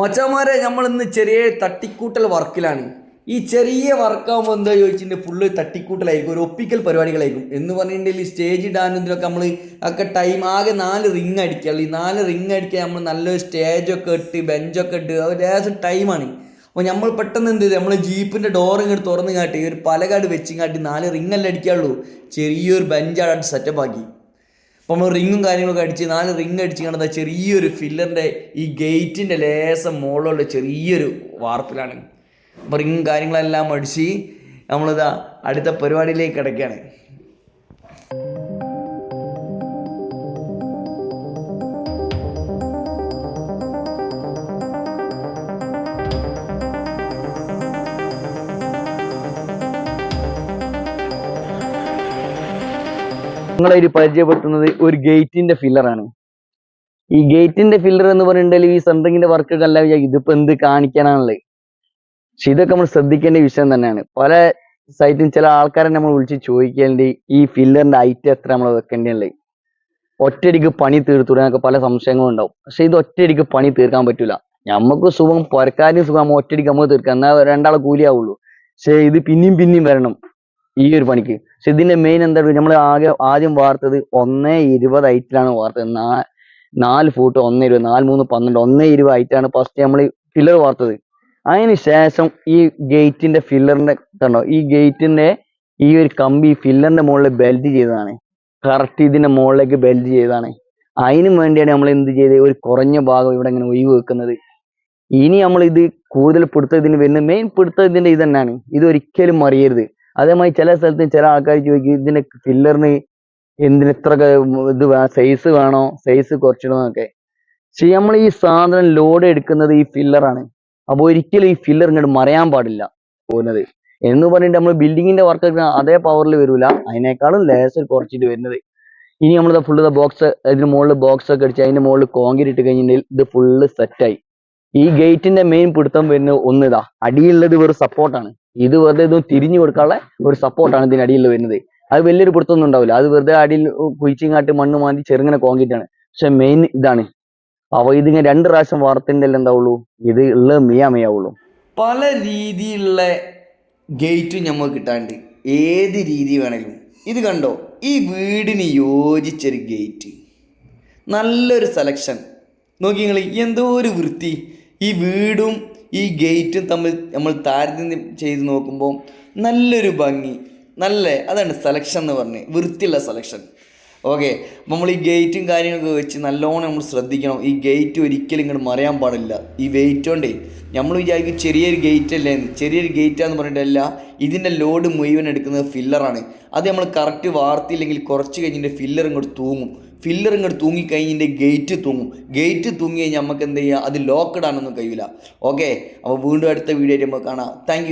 മച്ചാമാരെ നമ്മൾ ഇന്ന് ചെറിയ തട്ടിക്കൂട്ടൽ വർക്കിലാണ്. ഈ ചെറിയ വർക്കാകുമ്പോൾ എന്താ ചോദിച്ചിട്ടുണ്ടെങ്കിൽ ഫുള്ള് തട്ടിക്കൂട്ടലായിരിക്കും ഒരു ഒപ്പിക്കൽ പരിപാടികളായിരിക്കും. എന്ന് പറഞ്ഞിട്ടുണ്ടെങ്കിൽ സ്റ്റേജ് ഇടാനും നമ്മൾ ഒക്കെ ടൈം ആകെ നാല് റിങ് അടിക്കുക. ഈ നാല് റിങ് അടിക്കാൻ നമ്മൾ നല്ലൊരു സ്റ്റേജൊക്കെ ഇട്ട് ബെഞ്ചൊക്കെ ഇട്ട് അത് ലേശം ടൈമാണ് അപ്പോൾ നമ്മൾ പെട്ടെന്ന് എന്ത് ചെയ്ത് നമ്മൾ ജീപ്പിന്റെ ഡോർ ഇങ്ങോട്ട് തുറന്ന് കാട്ടി ഒരു പലകാട് വെച്ച് കാട്ടി നാല് റിങ് അല്ല അടിക്കാനുള്ളൂ ചെറിയൊരു ബെഞ്ചാണ് സെറ്റപ്പ് ആക്കി. നമ്മൾ റിങ്ങും കാര്യങ്ങളൊക്കെ അടിച്ച് നാല് റിങ് അടിച്ച് കണ്ടത് ചെറിയൊരു ഫില്ലറിന്റെ ഈ ഗേറ്റിന്റെ ലേസം മുകളിലുള്ള ചെറിയൊരു വാർപ്പിലാണ്. അപ്പോൾ റിങ്ങും കാര്യങ്ങളെല്ലാം അടിച്ച് നമ്മളിതാ അടുത്ത പരിപാടിയിലേക്ക് കിടക്കുകയാണ്. ഒരു പരിചയപ്പെടുത്തുന്നത് ഒരു ഗേറ്റിന്റെ ഫില്ലറാണ് ഈ ഗേറ്റിന്റെ ഫില്ലർ എന്ന് പറയുന്നുണ്ടെങ്കിൽ ഈ സെൻട്രിങ്ങിന്റെ വർക്ക് അല്ല ഇതിപ്പോ എന്ത് കാണിക്കാനാണല്ലേ പക്ഷെ ഇതൊക്കെ നമ്മൾ ശ്രദ്ധിക്കേണ്ട വിഷയം തന്നെയാണ്. പല സൈറ്റിൽ ചില ആൾക്കാരെ നമ്മൾ വിളിച്ച് ചോദിക്കേണ്ടി ഈ ഫില്ലറിന്റെ ഐറ്റം എത്ര നമ്മൾ വെക്കേണ്ടത് ഒറ്റയടിക്ക് പണി തീർത്തുടനൊക്കെ പല സംശയങ്ങളും ഉണ്ടാവും. പക്ഷെ ഇത് ഒറ്റയടിക്ക് പണി തീർക്കാൻ പറ്റൂല. നമുക്ക് സുഖം പുരക്കാരും സുഖം ഒറ്റയടിക്ക് നമുക്ക് തീർക്കാം. എന്നാൽ രണ്ടാളെ കൂലിയാവുള്ളൂ. പക്ഷെ ഇത് പിന്നെയും പിന്നെയും വരണം. ഈ ഒരു പണിക്ക്. പക്ഷെ ഇതിന്റെ മെയിൻ എന്താ നമ്മൾ ആകെ ആദ്യം വാർത്തത് ഒന്നേ ഇരുപത് ഐറ്റിലാണ് വാർത്തത്. നാ- നാല് ഫൂട്ട് ഒന്നേ ഇരുപത് നാല് മൂന്ന് പന്ത്രണ്ട് ഒന്നേ ഇരുപത് ഐറ്റാണ് ഫസ്റ്റ് നമ്മൾ ഫില്ലർ വാർത്തത്. അതിന് ശേഷം ഈ ഗേറ്റിന്റെ ഫില്ലറിന്റെ കണ്ടോ? ഈ ഗേറ്റിന്റെ ഈ ഒരു കമ്പി ഫില്ലറിന്റെ മുകളിൽ ബെൽറ്റ് ചെയ്തതാണ്. കറക്റ്റ് ഇതിന്റെ മുകളിലേക്ക് ബെൽറ്റ് ചെയ്തതാണ്. അതിനും വേണ്ടിയാണ് നമ്മൾ എന്ത് ചെയ്ത് ഒരു കുറഞ്ഞ ഭാഗം ഇവിടെ ഇങ്ങനെ ഒഴിവ് വെക്കുന്നത്. ഇനി നമ്മൾ ഇത് കൂടുതൽ പിടുത്തം ഇതിന് വരുന്ന മെയിൻ പിടുത്തം ഇതിന്റെ ഇത് തന്നെയാണ് ഇത് ഒരിക്കലും മറിയരുത്. അതേമാതിരി ചില സ്ഥലത്ത് ചില ആൾക്കാർ ചോദിക്കും ഇതിന്റെ ഫില്ലറിന് എന്തിന് ഇത്ര ഇത് സൈസ് വേണോ? സൈസ് കുറച്ചിടണോന്നൊക്കെ പക്ഷെ നമ്മൾ ഈ സാധനം ലോഡ് എടുക്കുന്നത് ഈ ഫില്ലറാണ് അപ്പോൾ ഒരിക്കലും ഈ ഫില്ലർ ഇങ്ങോട്ട് മറയാൻ പാടില്ല. പോകുന്നത്. എന്ന് പറഞ്ഞിട്ട് നമ്മൾ ബിൽഡിങ്ങിന്റെ വർക്ക് അതേ പവറിൽ വരില്ല അതിനേക്കാളും ലേസർ കുറച്ചിട്ട് വരുന്നത്. ഇനി നമ്മൾ ഫുള്ള് ബോക്സ് അതിന് മുകളിൽ ബോക്സ് ഒക്കെ അടിച്ച് അതിന്റെ മുകളിൽ കോൺക്രീറ്റ് ഇട്ട് കഴിഞ്ഞിട്ടുണ്ടെങ്കിൽ ഇത് ഫുള്ള് സെറ്റായി ഈ ഗേറ്റിന്റെ മെയിൻ പിടുത്തം വരുന്നത് ഒന്നിതാ അടിയിലുള്ളത് വെറും സപ്പോർട്ടാണ് ഇത് വെറുതെ ഇതും തിരിഞ്ഞു കൊടുക്കാനുള്ള ഒരു സപ്പോർട്ടാണ് ഇതിന് അടിയിൽ വരുന്നത്. അത് വലിയൊരു പിടുത്തൊന്നും ഉണ്ടാവില്ല. അത് വെറുതെ അടിയിൽ കുഴിച്ചിങ്ങാട്ട് മണ്ണ് മാന്തി ചെറുങ്ങനെ ആണ് പക്ഷെ മെയിൻ ഇതാണ്. അവ ഇതിങ്ങനെ രണ്ട് പ്രാവശ്യം വാർത്തേണ്ടല്ലേ എന്താവുള്ളൂ? ഇത് ഉള്ള മെയ്യാ മെയ്യാവുള്ളൂ. പല രീതിയിലുള്ള ഗേറ്റ് നമുക്ക് കിട്ടാണ്ട് ഏത് രീതി വേണേലും. ഇത് കണ്ടോ? ഈ വീടിന് യോജിച്ചൊരു ഗേറ്റ് നല്ലൊരു സെലക്ഷൻ നോക്കി നിങ്ങൾ എന്തോ ഒരു വൃത്തി. ഈ വീടും ഈ ഗേറ്റും തമ്മിൽ നമ്മൾ താരതമ്യം ചെയ്ത് നോക്കുമ്പോൾ നല്ലൊരു ഭംഗി നല്ല അതാണ് സെലക്ഷൻ എന്ന് പറഞ്ഞ് വൃത്തിയുള്ള സെലക്ഷൻ ഓക്കെ നമ്മൾ ഈ ഗേറ്റും കാര്യങ്ങളൊക്കെ വെച്ച് നല്ലോണം നമ്മൾ ശ്രദ്ധിക്കണം. ഈ ഗേറ്റ് ഒരിക്കലും ഇങ്ങോട്ട് മറിയാൻ പാടില്ല. ഈ വെയിറ്റ് കൊണ്ടേ. നമ്മൾ വിചാരിക്കും ചെറിയൊരു ഗേറ്റ് അല്ലേ എന്ന്. ചെറിയൊരു ഗേറ്റാന്ന് പറഞ്ഞിട്ടല്ല ഇതിന്റെ ലോഡ് മുഴുവൻ എടുക്കുന്നത് ഫില്ലറാണ് അത് നമ്മൾ കറക്റ്റ് വാർത്തിയില്ലെങ്കിൽ കുറച്ച് കഴിഞ്ഞിട്ട് ഫില്ലർ ഇങ്ങോട്ട് തൂങ്ങും. ഫില്ലർ ഇങ്ങോട്ട് തൂങ്ങിക്കഴിഞ്ഞിന്റെ ഗേറ്റ് തൂങ്ങും. ഗേറ്റ് തൂങ്ങി കഴിഞ്ഞാൽ നമുക്ക് എന്ത് ചെയ്യുക അത് ലോക്കഡ് ആണെന്നും കഴിയില്ല ഓക്കെ അപ്പോൾ വീണ്ടും അടുത്ത വീഡിയോ ആയിട്ട് നമുക്ക് കാണാം. താങ്ക്